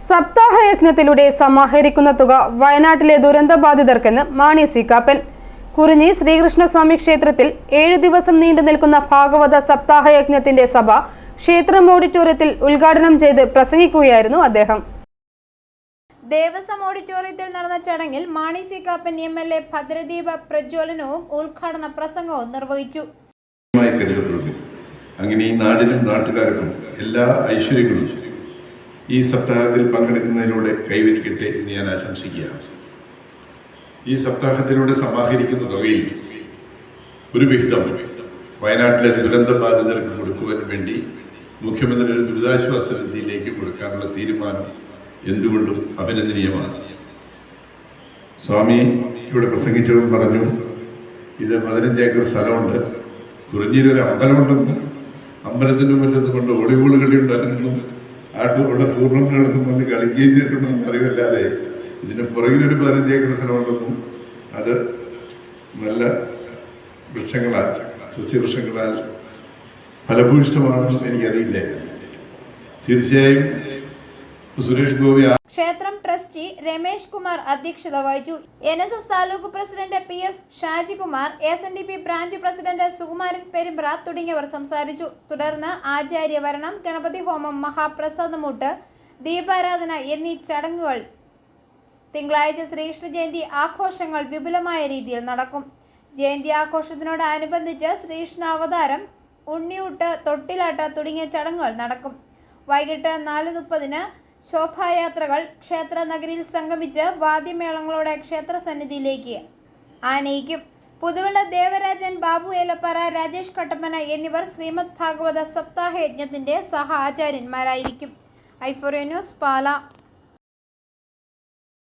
സപ്താഹയജ്ഞത്തിലൂടെ സമാഹരിക്കുന്ന തുക വയനാട്ടിലെ ദുരന്തബാധിതർക്കെന്ന് മാണി സി കാപ്പൻ. കുറിഞ്ഞി ശ്രീകൃഷ്ണസ്വാമി ക്ഷേത്രത്തിൽ ഏഴു ദിവസം നീണ്ടു നിൽക്കുന്ന ഭാഗവത സപ്താഹയജ്ഞത്തിന്റെ സഭ ക്ഷേത്രം ഓഡിറ്റോറിയത്തിൽ ഉദ്ഘാടനം ചെയ്ത് പ്രസംഗിക്കുകയായിരുന്നു അദ്ദേഹം. ദേവസ്വം ഓഡിറ്റോറിയത്തിൽ നടന്ന ചടങ്ങിൽ Mani C Kappan M L A ഭദ്രദീപ പ്രജ്വലനവും ഉദ്ഘാടന പ്രസംഗവും നിർവഹിച്ചു. അങ്ങനെ ഈ നാടിനും നാട്ടുകാർക്കും എല്ലാ ഐശ്വര്യങ്ങളും ഈ സപ്താഹത്തിൽ പങ്കെടുക്കുന്നതിലൂടെ കൈവരിക്കട്ടെ എന്ന് ഞാൻ ആശംസിക്കുകയാണ്. ഈ സപ്താഹത്തിലൂടെ സമാഹരിക്കുന്ന തുകയിൽ ഒരു വിഹിതം വയനാട്ടിലെ ദുരന്ത ബാധിതർക്ക് കൊടുക്കുവാൻ വേണ്ടി മുഖ്യമന്ത്രി ഒരു ദുരിതാശ്വാസ നിധിയിലേക്ക് കൊടുക്കാനുള്ള തീരുമാനം എന്തുകൊണ്ടും അഭിനന്ദനീയമാണ്. സ്വാമി ഇവിടെ പ്രസംഗിച്ചതെന്ന് പറഞ്ഞു ഇത് പതിനഞ്ച് ഏക്കർ സ്ഥലമുണ്ട് കുറഞ്ഞൊരു അമ്പലമുണ്ടെന്ന് അമ്പലത്തിന്റെ മുറ്റത്ത് കൊണ്ട് ഉണ്ടായിരുന്നെന്നും ടൂ- ഇവിടെ ടൂർണമെന്റ് നടത്തും വന്ന് കളിക്കുകയും ചെയ്തിട്ടുണ്ടെന്ന് അറിവില്ലാതെ ഇതിന് പുറകിലൊരു പതിനഞ്ച് ഏക്കർ സ്ഥലമുണ്ടെന്നും അത് നല്ല വൃക്ഷങ്ങളാൽ സസ്യവൃക്ഷങ്ങളാൽ ഫലഭൂയിഷ്ടമാണെന്ന് എനിക്കറിയില്ല. തീർച്ചയായും സുരേഷ് ഗോപി ക്ഷേത്രം ട്രസ്റ്റി രമേശ് കുമാർ അധ്യക്ഷത വഹിച്ചു. N S S taluk president P S Shajikumar S N D P branch president Sukumaran Perumpra തുടങ്ങിയവർ സംസാരിച്ചു. തുടർന്ന് ആചാര്യവരണം ഗണപതി ഹോമം മഹാപ്രസാദമൂട്ട് ദീപാരാധന എന്നീ ചടങ്ങുകൾ തിങ്കളാഴ്ച ശ്രീകൃഷ്ണ ജയന്തി ആഘോഷങ്ങൾ വിപുലമായ രീതിയിൽ നടക്കും. ജയന്തി ആഘോഷത്തിനോടനുബന്ധിച്ച് ശ്രീകൃഷ്ണ അവതാരം ഉണ്ണിയൂട്ട് തൊട്ടിലാട്ട് തുടങ്ങിയ ചടങ്ങുകൾ നടക്കും. വൈകിട്ട് നാല് മുപ്പതിന് ശോഭായാത്രകൾ ക്ഷേത്രനഗരിയിൽ സംഗമിച്ച് വാദ്യമേളങ്ങളോടെ ക്ഷേത്ര സന്നിധിയിലേക്ക് ആനയിക്കും. പുതുവിള ദേവരാജൻ ബാബു ഏലപ്പാറ രാജേഷ് കട്ടപ്പന എന്നിവർ ശ്രീമദ് ഭാഗവത സപ്താഹ യജ്ഞത്തിന്റെ സഹ ആചാര്യന്മാരായിരിക്കും ഐഫോറിയ ന്യൂസ് പാല.